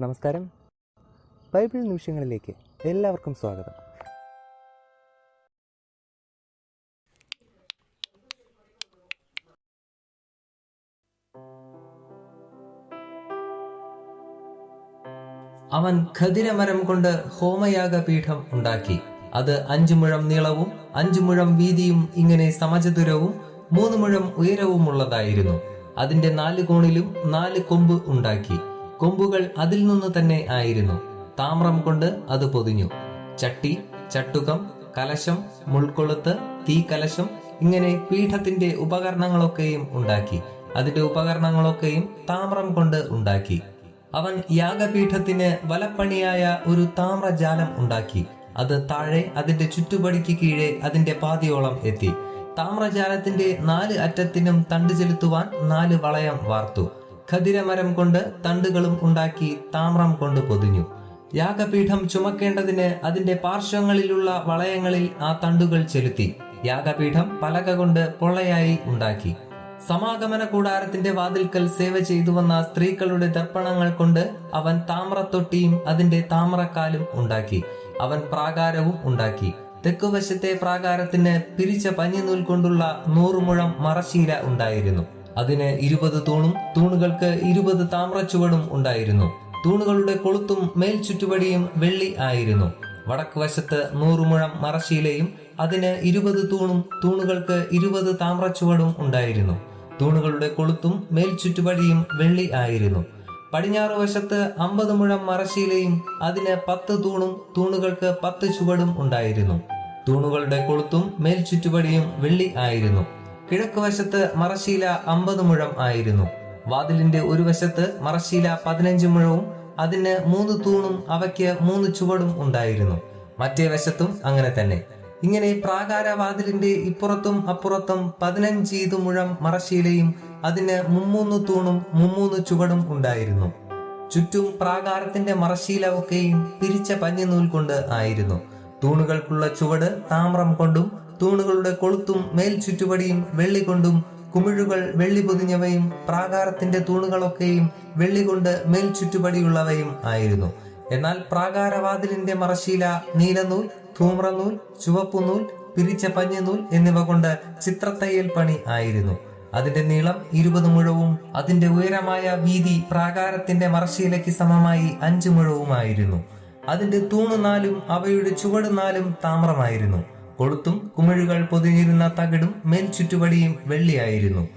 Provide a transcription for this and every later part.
നമസ്കാരം. ബൈബിൾ നിമിഷങ്ങളിലേക്ക് എല്ലാവർക്കും സ്വാഗതം. അവൻ ഖദിരമരം കൊണ്ട് ഹോമയാഗപീഠം ഉണ്ടാക്കി. അത് അഞ്ചു മുഴം നീളവും അഞ്ചു മുഴം വീതിയും ഇങ്ങനെ സമചതുരവും മൂന്ന് മുഴം ഉയരവുമുള്ളതായിരുന്നു. അതിന്റെ നാല് കോണിലും നാല് കൊമ്പ് ഉണ്ടാക്കി. കൊമ്പുകൾ അതിൽ നിന്ന് തന്നെ ആയിരുന്നു. താമ്രം കൊണ്ട് അത് പൊതിഞ്ഞു. ചട്ടി ചട്ടുകം കലശം മുൾക്കൊളുത്ത് തീക്കലശം ഇങ്ങനെ പീഠത്തിന്റെ ഉപകരണങ്ങളൊക്കെയും ഉണ്ടാക്കി. അതിന്റെ ഉപകരണങ്ങളൊക്കെയും താമ്രം കൊണ്ട് ഉണ്ടാക്കി. അവൻ യാഗപീഠത്തിന് വലപ്പണിയായ ഒരു താമ്രജാലം ഉണ്ടാക്കി. അത് താഴെ അതിന്റെ ചുറ്റുപടിക്ക് കീഴെ അതിന്റെ പാതിയോളം എത്തി. താമ്രജാലത്തിന്റെ നാല് അറ്റത്തിനും തണ്ട് ചെലുത്തുവാൻ നാല് വളയം വാർത്തു. ഖദിരമരം കൊണ്ട് തണ്ടുകളും ഉണ്ടാക്കി താമ്രം കൊണ്ട് പൊതിഞ്ഞു. യാഗപീഠം ചുമക്കേണ്ടതിന് അതിന്റെ പാർശ്വങ്ങളിലുള്ള വളയങ്ങളിൽ ആ തണ്ടുകൾ ചെലുത്തി. യാഗപീഠം പലക കൊണ്ട് പൊള്ളയായി ഉണ്ടാക്കി. സമാഗമന കൂടാരത്തിന്റെ വാതിൽക്കൽ സേവ ചെയ്തു വന്ന സ്ത്രീകളുടെ ദർപ്പണങ്ങൾ കൊണ്ട് അവൻ താമ്രത്തൊട്ടിയും അതിന്റെ താമ്രക്കാലും ഉണ്ടാക്കി. അവൻ പ്രാകാരവും ഉണ്ടാക്കി. തെക്കുവശത്തെ പ്രാകാരത്തിന് പിരിച്ച പഞ്ഞിനൂൽ കൊണ്ടുള്ള നൂറുമുഴം മറശീല ഉണ്ടായിരുന്നു. അതിന് ഇരുപത് തൂണും തൂണുകൾക്ക് ഇരുപത് താമ്രച്ചുവടും ഉണ്ടായിരുന്നു. തൂണുകളുടെ കൊളുത്തും മേൽ ചുറ്റുപടിയും വെള്ളി ആയിരുന്നു. വടക്ക് വശത്ത് നൂറുമുഴം മറശീലയും അതിന് ഇരുപത് തൂണും തൂണുകൾക്ക് ഇരുപത് താമ്രച്ചുവടും ഉണ്ടായിരുന്നു. തൂണുകളുടെ കൊളുത്തും മേൽ ചുറ്റുപടിയും വെള്ളി ആയിരുന്നു. പടിഞ്ഞാറ് വശത്ത് അമ്പത് മുഴം മറശീലയും അതിന് പത്ത് തൂണും തൂണുകൾക്ക് പത്ത് ചുവടും ഉണ്ടായിരുന്നു. തൂണുകളുടെ കൊളുത്തും മേൽ ചുറ്റുപടിയും വെള്ളി ആയിരുന്നു. കിഴക്ക് വശത്ത് മറശീല അമ്പത് മുഴം ആയിരുന്നു. വാതിലിന്റെ ഒരു വശത്ത് മറശീല പതിനഞ്ച് മുഴവും അതിന് മൂന്ന് തൂണും അവയ്ക്ക് മൂന്ന് ചുവടും ഉണ്ടായിരുന്നു. മറ്റേ വശത്തും അങ്ങനെ തന്നെ. ഇങ്ങനെ പ്രാകാരവാതിലിന്റെ ഇപ്പുറത്തും അപ്പുറത്തും പതിനഞ്ചീതു മുഴം മറശീലയും അതിന് മുമ്മൂന്ന് തൂണും മുമ്മൂന്ന് ചുവടും ഉണ്ടായിരുന്നു. ചുറ്റും പ്രാകാരത്തിന്റെ മറശീല ഒക്കെയും പിരിച്ച പഞ്ഞിനൂൽ കൊണ്ട് ആയിരുന്നു. തൂണുകൾക്കുള്ള ചുവട് താമ്രം കൊണ്ടും തൂണുകളുടെ കൊളുത്തും മേൽ ചുറ്റുപടിയും വെള്ളികൊണ്ടും കുമിഴുകൾ വെള്ളി പൊതിഞ്ഞവയും പ്രാകാരത്തിന്റെ തൂണുകളൊക്കെയും വെള്ളികൊണ്ട് മേൽ ചുറ്റുപടിയുള്ളവയും ആയിരുന്നു. എന്നാൽ പ്രാകാരവാതിലിന്റെ മറശീല നീലനൂൽ ധൂമ്രനൂൽ ചുവപ്പുനൂൽ പിരിച്ച പഞ്ഞനൂൽ എന്നിവ കൊണ്ട് ചിത്രത്തയ്യൽ പണി ആയിരുന്നു. അതിന്റെ നീളം ഇരുപത് മുഴവും അതിന്റെ ഉയരമായ വീതി പ്രാകാരത്തിന്റെ മറശീലയ്ക്ക് സമമായി അഞ്ചു മുഴവുമായിരുന്നു. അതിന്റെ തൂണ് നാലും അവയുടെ ചുവട് നാലും താമ്രമായിരുന്നു. കൊളുത്തും കുമിഴുകൾ പൊതിഞ്ഞിരുന്ന തകിടും മേൽ ചുറ്റുപടിയും വെള്ളിയായിരുന്നു.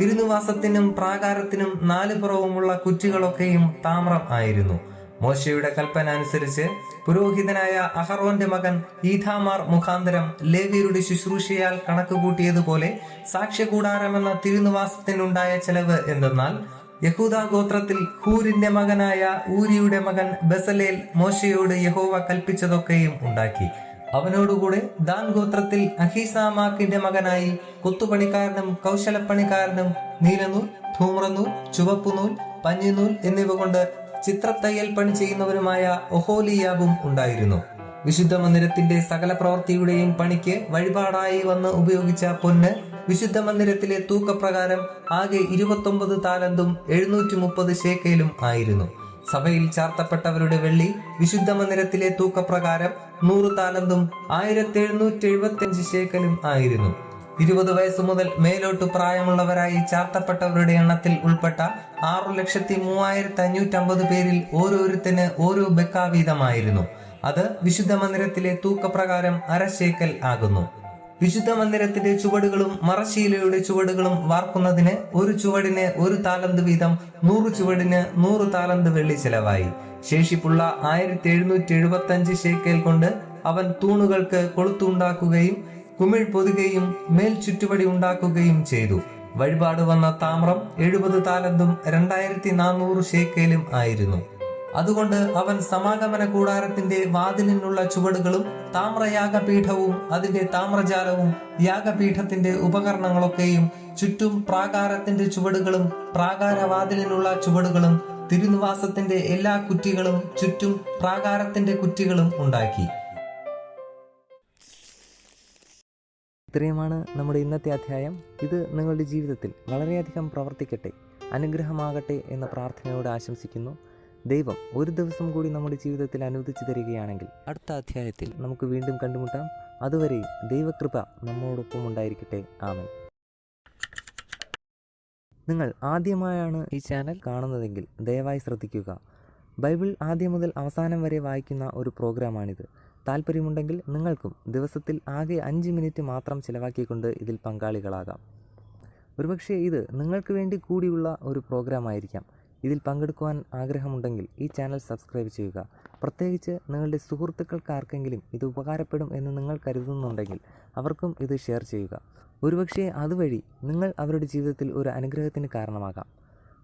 തിരുനിവാസത്തിനും പ്രാകാരത്തിനും നാല് പുറവുമുള്ള കുറ്റികളൊക്കെയും താമ്രം ആയിരുന്നു. മോശയുടെ കൽപ്പന അനുസരിച്ച് പുരോഹിതനായ അഹറോന്റെ മകൻ ഈഥാമാർ മുഖാന്തരം ലേവിയരുടെ ശുശ്രൂഷയാൽ കണക്ക് കൂട്ടിയതുപോലെ സാക്ഷ്യകൂടാരമെന്ന തിരുനിവാസത്തിനുണ്ടായ ചെലവ് എന്തെന്നാൽ യഹൂദ ഗോത്രത്തിൽ ഹൂരിന്റെ മകനായ ഊരിയുടെ മകൻ ബസലേൽ മോശയോട് യഹോവ കൽപ്പിച്ചതൊക്കെയും ഉണ്ടാക്കി. അവനോടുകൂടെ ദാൻ ഗോത്രത്തിൽ അഹിസാമാക്കിന്റെ മകനായി കൊത്തുപണിക്കാരനും കൗശലപ്പണിക്കാരനും നീലനൂൽ ധൂമ്രനൂൽ ചുവപ്പുനൂൽ പഞ്ഞിനൂൽ എന്നിവ കൊണ്ട് ചിത്രത്തയ്യൽ പണി ചെയ്യുന്നവരുമായ ഒഹോലിയാബും ഉണ്ടായിരുന്നു. വിശുദ്ധ മന്ദിരത്തിന്റെ സകല പ്രവൃത്തിയുടെയും പണിക്ക് വഴിപാടായി വന്ന് ഉപയോഗിച്ച പൊന്ന് വിശുദ്ധ മന്ദിരത്തിലെ തൂക്കപ്രകാരം ആകെ ഇരുപത്തൊമ്പത് താലന്തും എഴുന്നൂറ്റി മുപ്പത് ആയിരുന്നു. സഭയിൽ ചാർത്തപ്പെട്ടവരുടെ വെള്ളി വിശുദ്ധ മന്ദിരത്തിലെ തൂക്കപ്രകാരം നൂറ് താലന്തും ആയിരത്തി എഴുന്നൂറ്റി എഴുപത്തി അഞ്ച് ശേക്കലും ആയിരുന്നു. ഇരുപത് വയസ്സ് മുതൽ മേലോട്ട് പ്രായമുള്ളവരായി ചാർത്തപ്പെട്ടവരുടെ എണ്ണത്തിൽ ഉൾപ്പെട്ട ആറു ലക്ഷത്തി മൂവായിരത്തി അഞ്ഞൂറ്റമ്പത് പേരിൽ ഓരോരുത്തന് ഓരോ ബെക്ക വീതമായിരുന്നു അത് വിശുദ്ധ മന്ദിരത്തിലെ തൂക്കപ്രകാരം അരശേക്കൽ ആകുന്നു. വിശുദ്ധ മന്ദിരത്തിന്റെ ചുവടുകളും മറശീലയുടെ ചുവടുകളും വാർക്കുന്നതിന് ഒരു ചുവടിന് ഒരു താലന്ത് വീതം നൂറ് ചുവടിന് നൂറ് താലന്ത് വെള്ളി ചെലവായി. ശേഷിപ്പുള്ള ആയിരത്തി എഴുന്നൂറ്റി എഴുപത്തി അഞ്ച് ഷേക്കൽ കൊണ്ട് അവൻ തൂണുകൾക്ക് കൊളുത്തുണ്ടാക്കുകയും കുമിഴ് പൊതുകയും മേൽ ചുറ്റുപടി ഉണ്ടാക്കുകയും ചെയ്തു. വഴിപാട് വന്ന താമ്രം എഴുപത് താലന്തും രണ്ടായിരത്തി നാനൂറ് ഷേക്കയിലും ആയിരുന്നു. അതുകൊണ്ട് അവൻ സമാഗമന കൂടാരത്തിന്റെ വാതിലിനുള്ള ചുവടുകളും താമ്രയാഗപീഠവും അതിന്റെ താമ്രജാലവും യാഗപീഠത്തിന്റെ ഉപകരണങ്ങളൊക്കെയും ചുറ്റും പ്രാകാരത്തിന്റെ ചുവടുകളും പ്രാകാരവാതിലിനുള്ള ചുവടുകളും തിരുനിവാസത്തിന്റെ എല്ലാ കുറ്റികളും ചുറ്റും പ്രാകാരത്തിന്റെ കുറ്റികളും ഉണ്ടാക്കി. ഇത്രയുമാണ് നമ്മുടെ ഇന്നത്തെ അധ്യായം. ഇത് നിങ്ങളുടെ ജീവിതത്തിൽ വളരെയധികം പ്രവർത്തിക്കട്ടെ അനുഗ്രഹമാകട്ടെ എന്ന പ്രാർത്ഥനയോട് ആശംസിക്കുന്നു. ദൈവം ഒരു ദിവസം കൂടി നമ്മുടെ ജീവിതത്തിൽ അനുവദിച്ചു തരികയാണെങ്കിൽ അടുത്ത അധ്യായത്തിൽ നമുക്ക് വീണ്ടും കണ്ടുമുട്ടാം. അതുവരെ ദൈവകൃപ നമ്മോടൊപ്പം ഉണ്ടായിരിക്കട്ടെ. ആമേ നിങ്ങൾ ആദ്യമായാണ് ഈ ചാനൽ കാണുന്നതെങ്കിൽ ദയവായി ശ്രദ്ധിക്കുക. ബൈബിൾ ആദ്യം മുതൽ അവസാനം വരെ വായിക്കുന്ന ഒരു പ്രോഗ്രാമാണിത്. താല്പര്യമുണ്ടെങ്കിൽ നിങ്ങൾക്കും ദിവസത്തിൽ ആകെ അഞ്ച് മിനിറ്റ് മാത്രം ചിലവാക്കിക്കൊണ്ട് ഇതിൽ പങ്കാളികളാകാം. ഒരുപക്ഷെ ഇത് നിങ്ങൾക്ക് വേണ്ടി കൂടിയുള്ള ഒരു പ്രോഗ്രാം ആയിരിക്കാം ഇതിൽ പങ്കെടുക്കുവാൻ ആഗ്രഹമുണ്ടെങ്കിൽ ഈ ചാനൽ സബ്സ്ക്രൈബ് ചെയ്യുക. പ്രത്യേകിച്ച് നിങ്ങളുടെ സുഹൃത്തുക്കൾക്ക് ആർക്കെങ്കിലും ഇത് ഉപകാരപ്പെടും എന്ന് നിങ്ങൾ കരുതുന്നുണ്ടെങ്കിൽ അവർക്കും ഇത് ഷെയർ ചെയ്യുക. ഒരുപക്ഷേ അതുവഴി നിങ്ങൾ അവരുടെ ജീവിതത്തിൽ ഒരു അനുഗ്രഹത്തിന് കാരണമാകാം.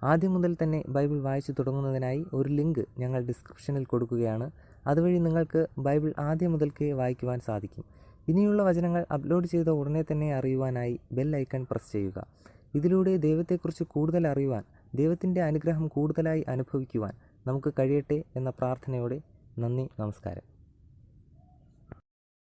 ആദ്യം മുതൽ തന്നെ ബൈബിൾ വായിച്ചു തുടങ്ങുന്നതിനായി ഒരു ലിങ്ക് ഞങ്ങൾ ഡിസ്ക്രിപ്ഷനിൽ കൊടുക്കുകയാണ്. അതുവഴി നിങ്ങൾക്ക് ബൈബിൾ ആദ്യം മുതൽക്കേ വായിക്കുവാൻ സാധിക്കും. ഇനിയുള്ള വചനങ്ങൾ അപ്ലോഡ് ചെയ്ത ഉടനെ തന്നെ അറിയുവാനായി ബെൽ ഐക്കൺ പ്രസ് ചെയ്യുക. ഇതിലൂടെ ദൈവത്തെക്കുറിച്ച് കൂടുതൽ അറിയുവാൻ ദൈവത്തിന്റെ അനുഗ്രഹം കൂടുതലായി അനുഭവിക്കുവാൻ നമുക്ക് കഴിയട്ടെ എന്ന പ്രാർത്ഥനയോടെ നന്ദി നമസ്കാരം.